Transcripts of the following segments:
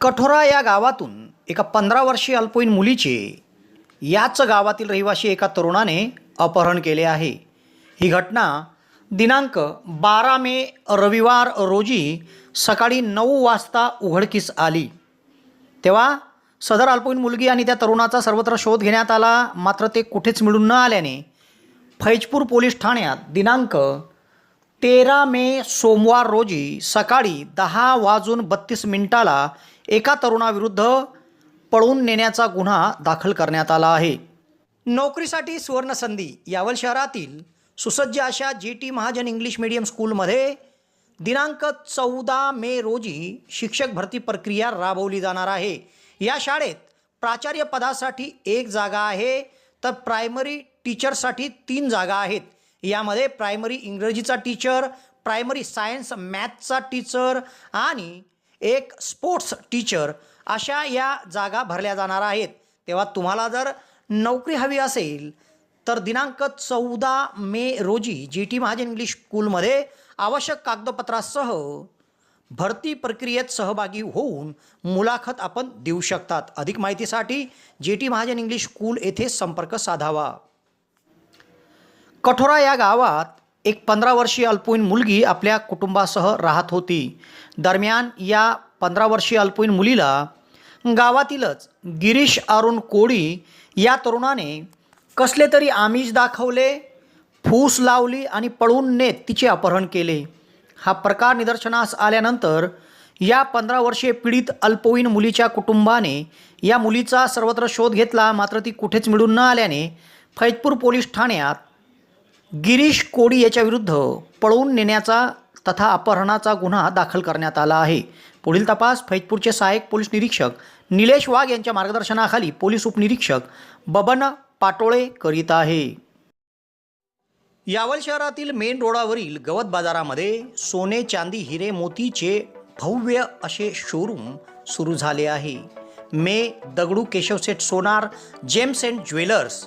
कठोरा या गावातून एका पंधरा वर्षीय अल्पवयीन मुलीचे याच गावातील रहिवासी एका तरुणाने अपहरण केले आहे. ही घटना दिनांक बारा मे रविवार रोजी सकाळी नऊ वाजता उघडकीस आली. तेव्हा सदर अल्पवयीन मुलगी आणि त्या तरुणाचा सर्वत्र शोध घेण्यात आला. मात्र ते कुठेच मिळून न आल्याने फैजपूर पोलीस ठाण्यात दिनांक तेरा मे सोमवार रोजी सकाळी दहा वाजून बत्तीस मिनिटाला एका तरुणाविरुद्ध पळून नेण्याचा गुन्हा दाखल करण्यात आला आहे. नोकरीसाठी सुवर्णसंधी यावल शहरातील सुसज्ज अशा G T Mahajan English medium स्कूलमध्ये दिनांक चौदा मे रोजी शिक्षक भरती प्रक्रिया राबवली जाणार आहे. या शाळेत प्राचार्य पदासाठी एक जागा आहे तर प्रायमरी टीचरसाठी तीन जागा आहेत. यामध्ये प्रायमरी इंग्रजीचा टीचर प्रायमरी सायन्स मॅथचा टीचर आणि एक स्पोर्ट्स टीचर अशा या जागा भरल्या जाणार आहेत. तेव्हा तुम्हाला जर नोकरी हवी असेल तर दिनांक चौदा मे रोजी जी टी महाजन इंग्लिश स्कूलमध्ये आवश्यक कागदपत्रासह भरती प्रक्रियेत सहभागी होऊन मुलाखत आपण देऊ शकतात. अधिक माहितीसाठी जे टी महाजन इंग्लिश स्कूल येथे संपर्क साधावा. कठोरा या गावात एक पंधरा वर्षीय अल्पवयीन मुलगी आपल्या कुटुंबासह राहत होती. दरम्यान या पंधरा वर्षीय अल्पवयीन मुलीला गावातीलच गिरीश अरुण कोळी या तरुणाने कसले तरी आमिष दाखवले फूस लावली आणि पळून नेत तिचे अपहरण केले. हा प्रकार निदर्शनास आल्यानंतर या पंधरा वर्षीय पीडित अल्पवयीन मुलीच्या कुटुंबाने या मुलीचा सर्वत्र शोध घेतला मात्र ती कुठेच मिळून न आल्याने फैजपूर पोलीस ठाण्यात गिरीश कोडी याच्याविरुद्ध पळवून नेण्याचा तथा अपहरणाचा गुन्हा दाखल करण्यात आला आहे. पुढील तपास फैजपूरचे सहाय्यक पोलीस निरीक्षक निलेश वाघ यांच्या मार्गदर्शनाखाली पोलीस उपनिरीक्षक बबन पाटोळे करीत आहे. यावल शहरातील मेन रोडावरील गवत बाजारामध्ये सोने चांदी हिरे मोतीचे भव्य असे शोरूम सुरू झाले आहे. मे Dagdu Keshavseth Sonar gems and jewellers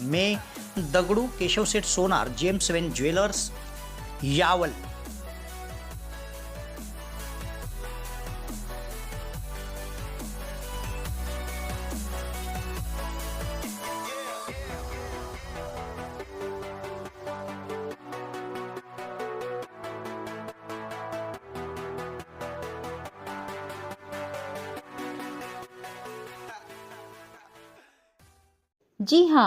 may Dagdu Keshavseth Sonar gems वेन ज्वेलर्स यावल। जी हाँ